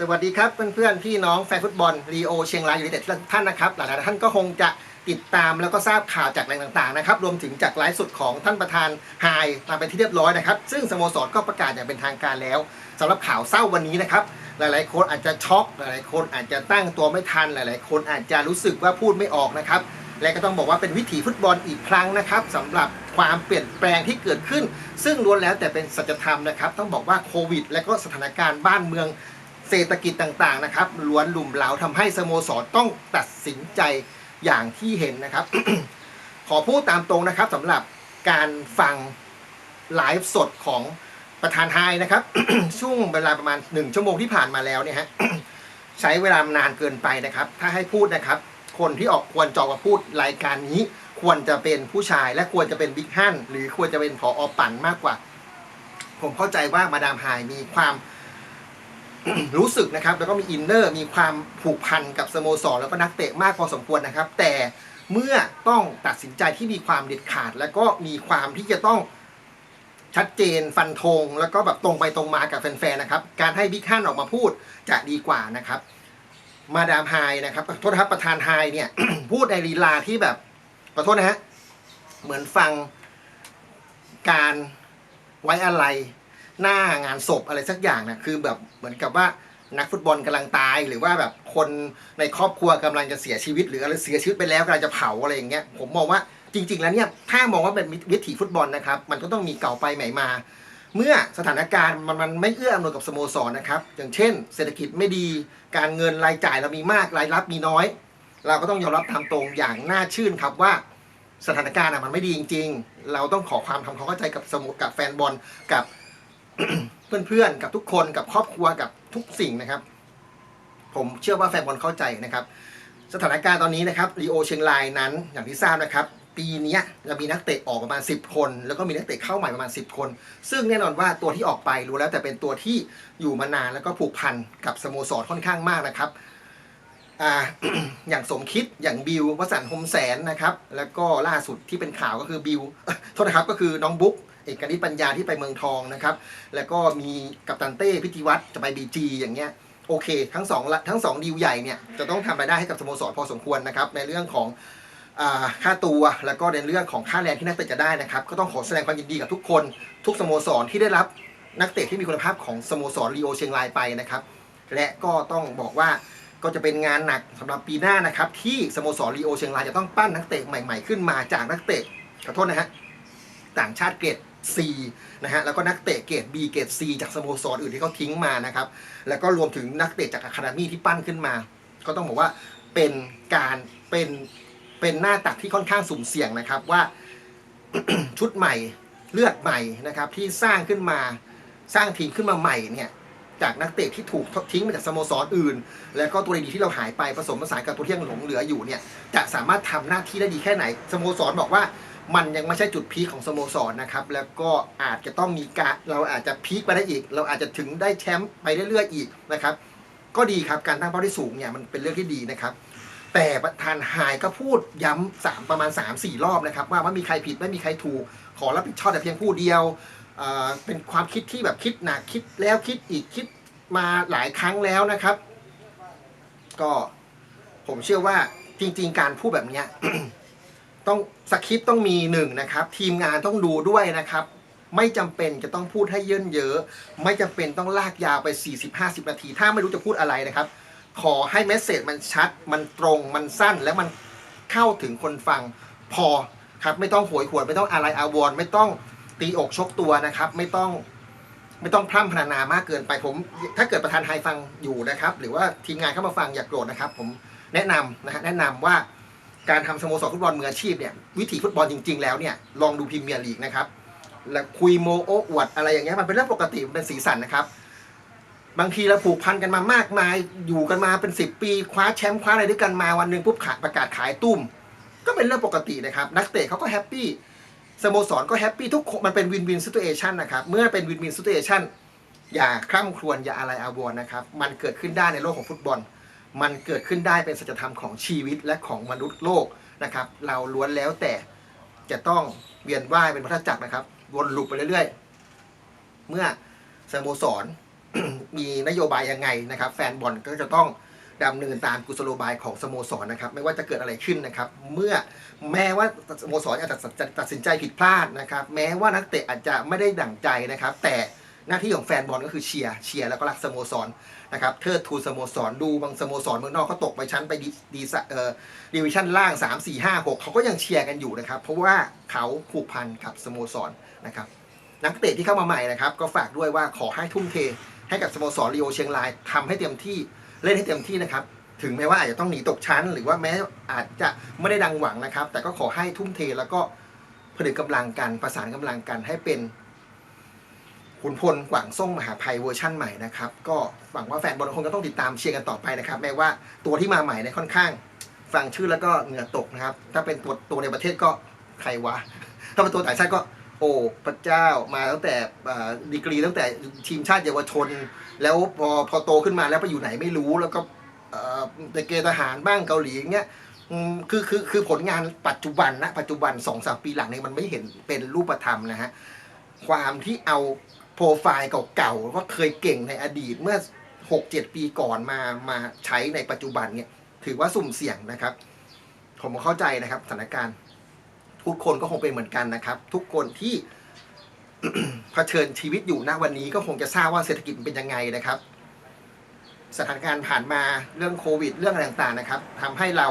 สวัสดีครับเพื่อนๆพี่น้องแฟนฟุตบอลรีโอเชียงรายยูไนเต็ดท่านนะครับหลายๆท่านก็คงจะติดตามแล้วก็ทราบข่าวจากแหล่งต่างๆนะครับรวมถึงจากไลฟ์สดของท่านประธานไฮมาเป็นที่เรียบร้อยนะครับ ซึ่งสโมสรก็ประกาศอย่างเป็นทางการแล้วสำหรับข่าวเศร้าวันนี้นะครับ หลายๆ คนอาจจะช็อกหลายๆ คนอาจจะตั้งตัวไม่ทันหลาย ๆ คนอาจจะรู้สึกว่าพูดไม่ออกนะครับและก็ต้องบอกว่าเป็นวิถีฟุตบอลอีกครั้งนะครับสำหรับความเปลี่ยนแปลงที่เกิดขึ้น ซึ่งล้วนแล้วแต่เป็นสัจธรรมนะครับ ต้องบอกว่าโควิด และก็สถานการณ์บ้านเมือง เศรษฐกิจต่างๆนะครับล้วนหลุมเหลาทำให้สโมสรต้องตัดสินใจอย่างที่เห็นนะครับ ขอพูดตามตรงนะครับสำหรับการฟังไลฟ์สดของประธานไฮนะครับ ช่วงเวลาประมาณหนึ่งชั่วโมงที่ผ่านมาแล้วเนี่ยฮะใช้เวลานานเกินไปนะครับ ถ้าให้พูดนะครับ คนที่ออกควรจะอกมาพูดรายการนี้ ควรจะเป็นผู้ชาย และควรจะเป็นบิ๊กฮันหรือควรจะเป็นผออปั่นมากกว่า ผมเข้าใจว่ามาดามไฮมีความ รู้สึกนะครับแล้วก็มีอินเนอร์มีความผูกพันกับสโมสรแล้วก็นักเตะมากพอสมควรนะครับ แต่เมื่อต้องตัดสินใจที่มีความเด็ดขาด แล้วก็มีความที่จะต้องชัดเจนฟันธงแล้วก็แบบตรงไปตรงมากับแฟนๆนะครับ การให้บิ๊กฮันออกมาพูดจะดีกว่านะครับ มาดามไฮนะครับขอโทษนะครับประธานไฮเนี่ย พูดในลีลาที่แบบขอโทษนะฮะเหมือนฟังการไว้อะไร หน้างานศพอะไรสักอย่างนะคือแบบเหมือนกับว่านักฟุตบอลกำลังตายหรือว่าแบบคนในครอบครัวกำลังจะเสียชีวิต หรืออะไรเสียชีวิตไปแล้วกำลังจะเผาอะไรอย่างเงี้ยผมมองว่าจริง ๆ แล้วเนี่ยถ้ามองว่าเป็นวิถีฟุตบอลนะครับ มันก็ต้องมีเก่าไปใหม่มา เมื่อสถานการณ์มันมันไม่เอื้ออำนวยกับสโมสรนะครับ อย่างเช่น เศรษฐกิจไม่ดีการเงินรายจ่ายเรามีมากรายรับมีน้อย เราก็ต้องยอมรับตามตรงอย่างน่าชื่นครับว่าสถานการณ์อะมันไม่ดีจริง ๆ เราต้องขอความทำความเข้าใจกับสโมกับแฟนบอลกับ เพื่อนๆ กับทุกคนกับครอบครัวกับทุกสิ่งนะครับ ผมเชื่อว่าแฟนบอลเข้าใจนะครับ สถานการณ์ตอนนี้นะครับรีโอเชียงรายนั้นอย่างที่ทราบนะครับ ปีนี้จะมีนักเตะออกประมาณ 10 คน แล้วก็มีนักเตะเข้าใหม่ประมาณ 10 คน ซึ่งแน่นอนว่าตัวที่ออกไปรู้แล้วแต่เป็นตัวที่อยู่มานานแล้วก็ผูกพันกับสโมสรค่อนข้างมากนะครับออย่างสมคิดอย่างบิววสันต์โฮมแสนนะครับ แล้วก็ล่าสุดที่เป็นข่าวก็คือบิวโทษนะครับก็คือน้องบุ๊ก เอกนิตปัญญาที่ไปเมืองทองนะครับ แล้วก็มีกัปตันเต้พิธีวัตรจะไปบีจีอย่างเงี้ยโอเค ทั้งสองละทั้งสองดีลใหญ่เนี่ยจะต้องทำรายได้ให้กับสโมสรพอสมควรนะครับในเรื่องของค่าตัวแล้วก็ในเรื่องของค่าแรงที่นักเตะจะได้นะครับ ก็ต้องขอแสดงความยินดีกับทุกคน ทุกสโมสรที่ได้รับนักเตะที่มีคุณภาพของสโมสรลีโอเชียงรายไปนะครับ และก็ต้องบอกว่าก็จะเป็นงานหนักสำหรับปีหน้านะครับ ที่สโมสรลีโอเชียงรายจะต้องปั้นนักเตะใหม่ ๆ ขึ้นมาจากนักเตะขอโทษนะฮะต่างชาติเกรด C นะฮะแล้วก็นักเตะเกรด B เกรด C จากสโมสรอื่นที่เขาทิ้งมานะครับ แล้วก็รวมถึงนักเตะจากอะคาเดมี่ที่ปั้นขึ้นมา ก็ต้องบอกว่าเป็นการเป็นเป็นหน้าตักที่ค่อนข้างสุ่มเสี่ยงนะครับว่าชุดใหม่เลือดใหม่นะครับที่สร้างขึ้นมาสร้างทีมขึ้นมาใหม่เนี่ยจากนักเตะที่ถูกทิ้งมาจากสโมสรอื่น แล้วก็ตัวดีที่เราหายไปผสมผสานกับตัวที่ยังหลงเหลืออยู่เนี่ยจะสามารถทำหน้าที่ได้ดีแค่ไหนสโมสรบอกว่า มันยังไม่ใช่จุดพีคของสโมสรนะครับ แล้วก็อาจจะต้องมีการเราอาจจะพีคไปได้อีก เราอาจจะถึงได้แชมป์ไปเรื่อยๆอีกนะครับ ก็ดีครับการตั้งเป้าที่สูงเนี่ยมันเป็นเรื่องที่ดีนะครับ แต่ประธานหายก็พูดย้ำสามประมาณ 3 4 รอบนะครับ ว่าไม่มีใครผิดไม่มีใครถูก ขอรับผิดชอบแต่เพียงผู้เดียวเเป็นความคิดที่แบบคิดหนักคิดแล้วคิดอีกคิดมาหลายครั้งแล้วนะครับ ก็ผมเชื่อว่าจริง ๆ การพูดแบบเนี้ย ต้องสคริปต์ต้องมีหนึ่งนะครับ ทีมงานต้องดูด้วยนะครับ ไม่จำเป็นจะต้องพูดให้เยินเยอะ ไม่จำเป็นต้องลากยาวไป 40-50 นาที ถ้าไม่รู้จะพูดอะไรนะครับ ขอให้เมสเซจมันชัด มันตรงมันสั้นและมันเข้าถึงคนฟังพอครับไม่ต้องโหวยหวนไม่ต้องอะไรอาวรไม่ต้องตีอกชกตัวนะครับ ไม่ต้องไม่ต้องพร่ำพรรณนามากเกินไปผม ถ้าเกิดประธานไฮฟังอยู่นะครับ หรือว่าทีมงานเข้ามาฟังอย่าโกรธนะครับ ผมแนะนำนะฮะแนะนำว่า การทำสโมสรฟุตบอลมืออาชีพเนี่ยวิถีฟุตบอลจริง ๆ แล้วเนี่ยลองดูพรีเมียร์ลีกนะครับแล้วคุยโมโอ้อวดอะไรอย่างเงี้ยมันเป็นเรื่องปกติมันเป็นสีสันนะครับ บางทีเราผูกพันกันมามากมายอยู่กันมาเป็นสิบปี คว้าแชมป์คว้าอะไรด้วยกันมาวันหนึ่งปุ๊บขาดประกาศขายตุ้ม ก็เป็นเรื่องปกตินะครับ นักเตะเขาก็แฮปปี้สโมสรก็แฮปปี้ทุกคนมันเป็นวินวินซิตูเอชันนะครับเมื่อเป็นวินวินซิตูเอชันอย่าคร่ำครวญอย่าอะไรอาวรณ์นะครับ มันเกิดขึ้นได้ในโลกของฟุตบอล มันเกิดขึ้นได้เป็นสัจธรรมของชีวิตและของมนุษย์โลกนะครับ เราล้วนแล้วแต่จะต้องเวียนว่ายเป็นพระจักรนะครับ วนลูปไปเรื่อยๆ เมื่อสโมสร มีนโยบายยังไงนะครับ แฟนบอลก็จะต้องดำเนินตามกุศโลบายของสโมสรนะครับ ไม่ว่าจะเกิดอะไรขึ้นนะครับ เมื่อแม้ว่าสโมสรอาจจะตัดสินใจผิดพลาดนะครับ แม้ว่านักเตะอาจจะไม่ได้ดั่งใจนะครับ แต่ หน้าที่ของแฟนบอลก็คือเชียร์เชียร์แล้วก็รักสโมสรนะครับเทิดทูนสโมสรดูบางสโมสรเมืองนอกก็ตกไปชั้นไปดีดีเอ่อดิวิชั่นล่าง 3 4 5 6 เขาก็ยังเชียร์กันอยู่นะครับ เพราะว่าเขาผูกพันกับสโมสรนะครับนักเตะที่เข้ามาใหม่นะครับ ก็ฝากด้วยว่าขอให้ทุ่มเทให้กับสโมสรลีโอเชียงรายทำให้เต็มที่เล่นให้เต็มที่นะครับถึงแม้ว่าอาจจะต้องหนีตกชั้น หรือว่าแม้อาจจะไม่ได้ดังหวังนะครับ แต่ก็ขอให้ทุ่มเทแล้วก็ผนึกกำลังกันประสานกำลังกันให้เป็น ขุนพลกว่างส่งมหาภัยเวอร์ชั่นใหม่นะครับ ก็หวังว่าแฟนบอลคงก็ต้องติดตามเชียร์กันต่อไปนะครับ แม้ว่าตัวที่มาใหม่เนี่ยค่อนข้าง ฟังชื่อแล้วก็เหงื่อตกนะครับ ถ้าเป็นตัวตัวในประเทศก็ใครวะ ถ้าเป็นตัวต่างชาติก็โอ้พระเจ้ามาตั้งแต่ดีกรีตั้งแต่ทีมชาติเยาวชน แล้วพอพอโตขึ้นมาแล้วไปอยู่ไหนไม่รู้แล้วก็เอ่เกณฑ์ทหารบ้างเกาหลีอย่างเงี้ยคือคือคือผลงานปัจจุบันนะปัจจุบันสองสามปีหลังเนี่ยมันไม่เห็นเป็นรูปธรรมนะฮะความที่เอา โปรไฟล์เก่าๆว่าเคยเก่งในอดีตเมื่อหกเจ็ดปีก่อนมามาใช้ในปัจจุบันเนี่ยถือว่าสุ่มเสี่ยงนะครับ ผมเข้าใจนะครับสถานการณ์ ทุกคนก็คงเป็นเหมือนกันนะครับ ทุกคนที่เผชิญชีวิตอยู่ณวันนี้ก็คงจะทราบว่าเศรษฐกิจเป็นยังไงนะครับ สถานการณ์ผ่านมาเรื่องโควิด เรื่องอะไรต่างๆนะครับทำให้เรา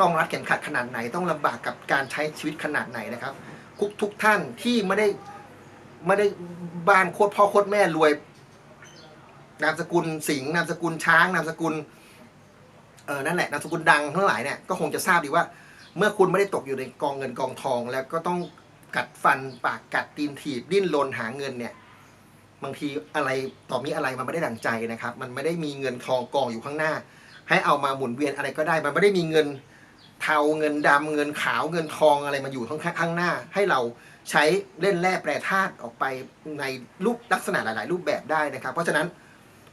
ต้องรัดเข็มขัดขนาดไหน ต้องลำบากกับการใช้ชีวิตขนาดไหนนะครับทุกทุกท่านที่ไม่ได้ ไม่ได้บ้านโคตรพ่อโคตรแม่รวย นามสกุลสิงห์นามสกุลช้างนามสกุลเออนั่นแหละนามสกุลดังทั้งหลายเนี่ยก็คงจะทราบดีว่า เมื่อคุณไม่ได้ตกอยู่ในกองเงินกองทอง แล้วก็ต้องกัดฟันปากกัดตีนถีบดิ้นรนหาเงินเนี่ย บางทีอะไรต่อมีอะไรมันไม่ได้ดังใจนะครับ มันไม่ได้มีเงินทองกองอยู่ข้างหน้า ให้เอามาหมุนเวียนอะไรก็ได้ มันไม่ได้มีเงินเทาเงินดำเงินขาวเงินทองอะไรมาอยู่ข้างข้างหน้า ให้เรา ใช้เล่นแร่แปรธาตุออกไปในรูปลักษณะหลาย ๆ รูปแบบได้นะครับ เพราะฉะนั้น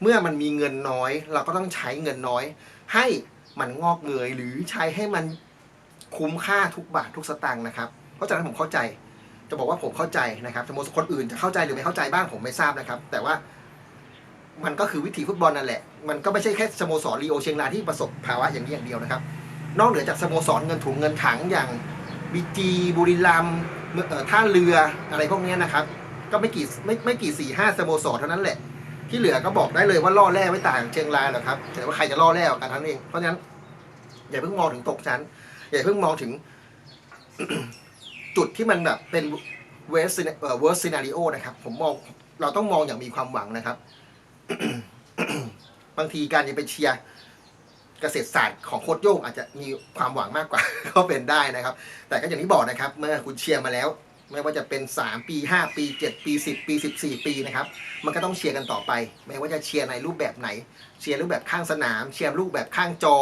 เมื่อมันมีเงินน้อย เราก็ต้องใช้เงินน้อย ให้มันงอกเงยหรือใช้ให้มันคุ้มค่าทุกบาททุกสตางค์นะครับ เพราะฉะนั้นผมเข้าใจจะบอกว่าผมเข้าใจนะครับสโมสรคนอื่นจะเข้าใจหรือไม่เข้าใจบ้างผมไม่ทราบนะครับ แต่ว่ามันก็คือวิถีฟุตบอลนั่นแหละ มันก็ไม่ใช่แค่สโมสรลีโอเชียงรายที่ประสบภาวะอย่างนี้อย่างเดียวนะครับ นอกเหนือจากสโมสรเงินถุงเงินถังอย่างบีจีบุรีรัมย์ ท่าเรืออะไรพวกนี้นะครับ ก็ไม่กี่ไม่ไม่กี่สี่ห้าสโมสรเท่านั้นแหละ ที่เหลือก็บอกได้เลยว่าล่อแร่ไม่ต่างเชียงรายหรอกครับแต่ว่าใครจะล่อแร่กันเท่านั้นเองเพราะฉะนั้นอย่าเพิ่งมองถึงตกชั้นอย่าเพิ่งมองถึงจุดที่มันแบบเป็นเวสเอ่อ worst scenario นะครับ ผมมองเราต้องมองอย่างมีความหวังนะครับ บางทีการจะไปเชียร์ เกษตรศาสตร์ของโคดโย่งอาจจะมีความหวังมากกว่า ก็เป็นได้นะครับ แต่ก็อย่างที่บอกนะครับ เมื่อคุณเชียร์มาแล้ว ไม่ว่าจะเป็น 3 ปี 5 ปี 7 ปี 10 ปี 14 ปีนะครับ มันก็ต้องเชียร์กันต่อไป ไม่ว่าจะเชียร์ในรูปแบบไหน เชียร์รูปแบบข้างสนาม เชียร์รูปแบบข้างจอ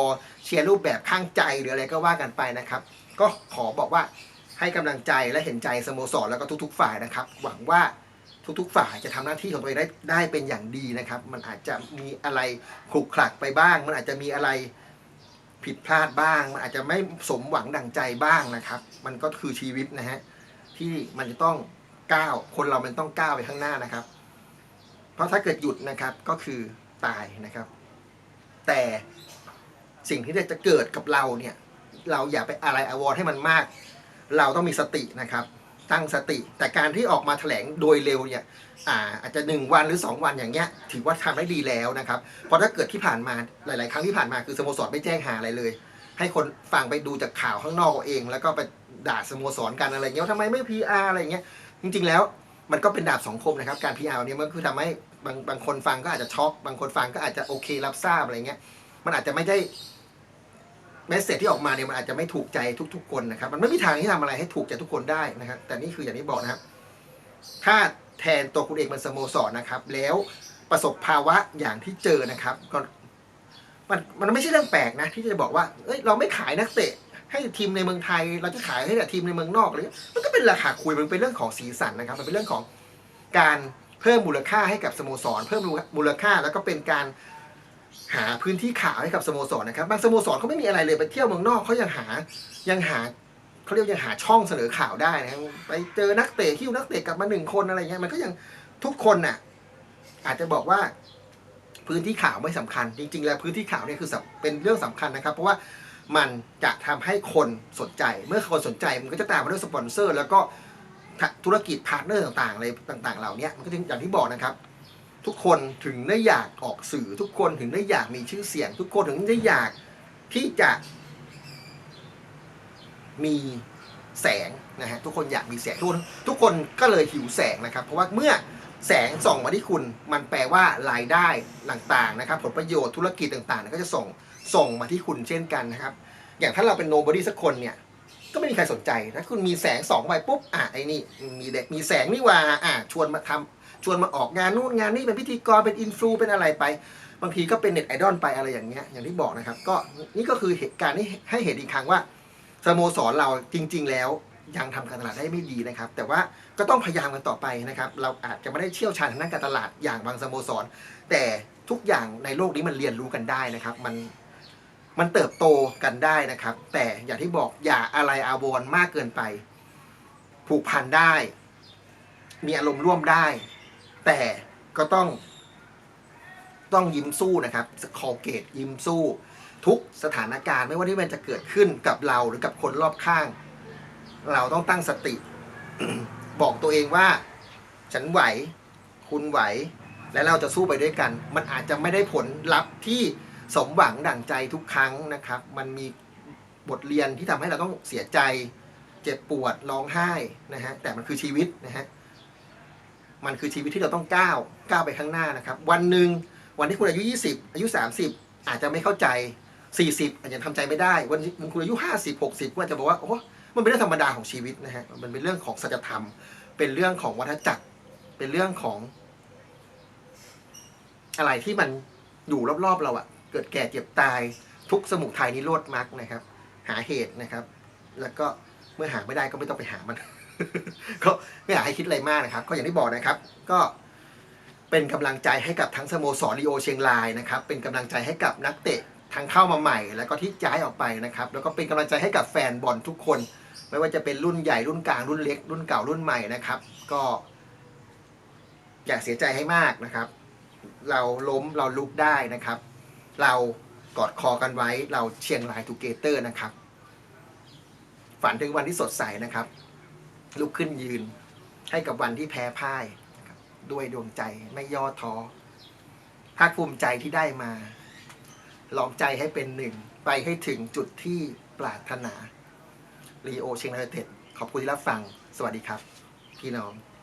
เชียร์รูปแบบข้างใจหรืออะไรก็ว่ากันไปนะครับ ก็ขอบอกว่าให้กำลังใจและเห็นใจสโมสรแล้วก็ทุก ๆ ฝ่ายนะครับ หวังว่า ทุกๆ ฝ่ายจะทำหน้าที่ของตัวเองได้ได้เป็นอย่างดีนะครับ มันอาจจะมีอะไรขลุกขลักไปบ้าง มันอาจจะมีอะไรผิดพลาดบ้าง มันอาจจะไม่สมหวังดังใจบ้างนะครับ มันก็คือชีวิตนะฮะที่มันจะต้องก้าวคนเรามันต้องก้าวไปข้างหน้านะครับ เพราะถ้าเกิดหยุดนะครับก็คือตายนะครับ แต่สิ่งที่จะเกิดกับเราเนี่ย เราอย่าไปอะไรอาวรณ์ให้มันมาก เราต้องมีสตินะครับ ตั้งสติ แต่การที่ออกมาแถลงโดยเร็วเนี่ยอาอาจจะหนึ่งวันหรือสองวันอย่างเงี้ยถือว่าทำได้ดีแล้วนะครับเพราะถ้าเกิดที่ผ่านมาหลาย ๆ ครั้งที่ผ่านมาคือสโมสรไม่แจ้งหาอะไรเลย ให้คนฟังไปดูจากข่าวข้างนอกเอง แล้วก็ไปด่าสโมสรกันอะไรเงี้ยวทำไมไม่ PR อะไรเงี้ยจริง ๆ แล้วมันก็เป็นดาบสองคมนะครับการ PR เนี่ยมันคือทำให้บางบางคนฟังก็อาจจะช็อกบางคนฟังก็อาจจะโอเครับทราบอะไรเงี้ยมันอาจจะไม่ได้ เมสเซจที่ออกมาเนี่ยมันอาจจะไม่ถูกใจทุก ๆ คนนะครับ มันไม่มีทางที่ทำอะไรให้ถูกใจทุกคนได้นะครับ แต่นี่คืออย่างที่บอกนะครับ ถ้าแทนตัวคุณเองเป็นสโมสรนะครับ แล้วประสบภาวะอย่างที่เจอนะครับก็มันมันไม่ใช่เรื่องแปลกนะ ที่จะบอกว่าเอ้ยเราไม่ขายนักเตะให้ทีมในเมืองไทย เราจะขายให้แต่ทีมในเมืองนอกเลยมันก็เป็นราคาคุยมันเป็นเรื่องของสีสันนะครับ มันเป็นเรื่องของการเพิ่มมูลค่าให้กับสโมสร เพิ่มมูลค่าแล้วก็เป็นการ หาพื้นที่ข่าวให้กับสโมสรนะครับบางสโมสรเขาไม่มีอะไรเลยไปเที่ยวเมืองนอกเขายังหายังหาเขาเรียกยังหาช่องเสนอข่าวได้นะครับไปเจอนักเตะคิวนักเตะกลับมาหนึ่งคนอะไรเงี้ยมันก็ยังทุกคนน่ะอาจจะบอกว่าพื้นที่ข่าวไม่สำคัญ จริง ๆ แล้วพื้นที่ข่าวเนี่ยคือสำเป็นเรื่องสำคัญนะครับ เพราะว่ามันจะทำให้คนสนใจ เมื่อคนสนใจมันก็จะตามมาด้วยสปอนเซอร์ แล้วก็ธุรกิจพาร์ทเนอร์ต่างๆอะไรต่าง ๆ เหล่านี้มันก็ถึงอย่างที่บอกนะครับ ทุกคนถึงได้อยากออกสื่อทุกคนถึงได้อยากมีชื่อเสียง ทุกคนถึงได้อยากที่จะ มีแสงนะฮะทุกคนอยากมีแสงทุกคนทุกคนก็เลยหิวแสงนะครับ เพราะว่าเมื่อแสงส่องมาที่คุณมันแปลว่ารายได้ต่างๆนะครับ ผลประโยชน์ธุรกิจต่างๆก็จะส่งส่งมาที่คุณเช่นกันนะครับ อย่างถ้าเราเป็นโนบอดี้สักคนเนี่ย ก็ไม่มีใครสนใจถ้าคุณมีแสงสองไปปุ๊บอะไอ้นี่มีเด็กมีแสงนี่ว่าอะชวนมาทำชวนมาออกงานนู่นงานนี่เป็นพิธีกรเป็นอินฟลูเป็นอะไรไป บางทีก็เป็นเน็ตไอดอลไปอะไรอย่างเงี้ยอย่างที่บอกนะครับ ก็นี่ก็คือเหตุการณ์ที่ให้เห็นอีกครั้งว่าสโมสรเราจริง ๆ แล้วยังทำการตลาดได้ไม่ดีนะครับ แต่ว่าก็ต้องพยายามกันต่อไปนะครับ เราอาจจะไม่ได้เชี่ยวชาญทางด้านการตลาดอย่างบางสโมสร แต่ทุกอย่างในโลกนี้มันเรียนรู้กันได้นะครับ มัน มันเติบโตกันได้นะครับ แต่อย่างที่บอกอย่าอะไรอาวรมากเกินไป ผูกพันได้ มีอารมณ์ร่วมได้ แต่ก็ต้อง ต้องยิ้มสู้นะครับคอเกตยิ้มสู้ ทุกสถานการณ์ไม่ว่าที่มันจะเกิดขึ้นกับเราหรือกับคนรอบข้าง เราต้องตั้งสติ บอกตัวเองว่า ฉันไหว คุณไหว และเราจะสู้ไปด้วยกัน มันอาจจะไม่ได้ผลลัพธ์ที่ สมหวังดั่งใจทุกครั้งนะครับ มันมีบทเรียนที่ทำให้เราต้องเสียใจ เจ็บปวดร้องไห้นะฮะแต่มันคือชีวิตนะฮะมันคือชีวิตที่เราต้องก้าวก้าวไปข้างหน้านะครับ วันหนึ่งวันที่คุณอายุ 20 อายุ 30 อาจจะไม่เข้าใจ 40 อาจจะทำใจไม่ได้ วันที่คุณอายุ 50 60ก็อาจจะบอกว่าโอ้มันเป็นเรื่องธรรมดาของชีวิตนะฮะมันเป็นเรื่องของสัจธรรม เป็นเรื่องของวัฏจักร เป็นเรื่องของ อะไรที่มันอยู่รอบๆเราอะ เกิดแก่เจ็บตาย ทุกสมุทัยนิโรธมรรคนะครับ หาเหตุนะครับ แล้วก็เมื่อหาไม่ได้ก็ไม่ต้องไปหามัน ก็ไม่อยากให้คิดอะไรมากนะครับ ก็อย่างที่บอกนะครับ ก็เป็นกำลังใจให้กับทั้งสโมสรลีโอเชียงรายนะครับ เป็นกำลังใจให้กับนักเตะทั้งเข้ามาใหม่ แล้วก็ที่ย้ายออกไปนะครับ แล้วก็เป็นกำลังใจให้กับแฟนบอลทุกคน ไม่ว่าจะเป็นรุ่นใหญ่รุ่นกลางรุ่นเล็ก รุ่นเก่ารุ่นใหม่นะครับ ก็อย่าเสียใจให้มากนะครับ เราล้มเราลุกได้นะครับ เรากอดคอกันไว้เราเชียงรายทูเกเตอร์นะครับ ฝันถึงวันที่สดใสนะครับ ลุกขึ้นยืนให้กับวันที่แพ้พ่าย ด้วยดวงใจไม่ย่อท้อภาคภูมิใจที่ได้มาลองใจให้เป็นหนึ่ง ไปให้ถึงจุดที่ปรารถนารีโอเชียงรายเต็ดขอบคุณที่รับฟัง สวัสดีครับ พี่น้อง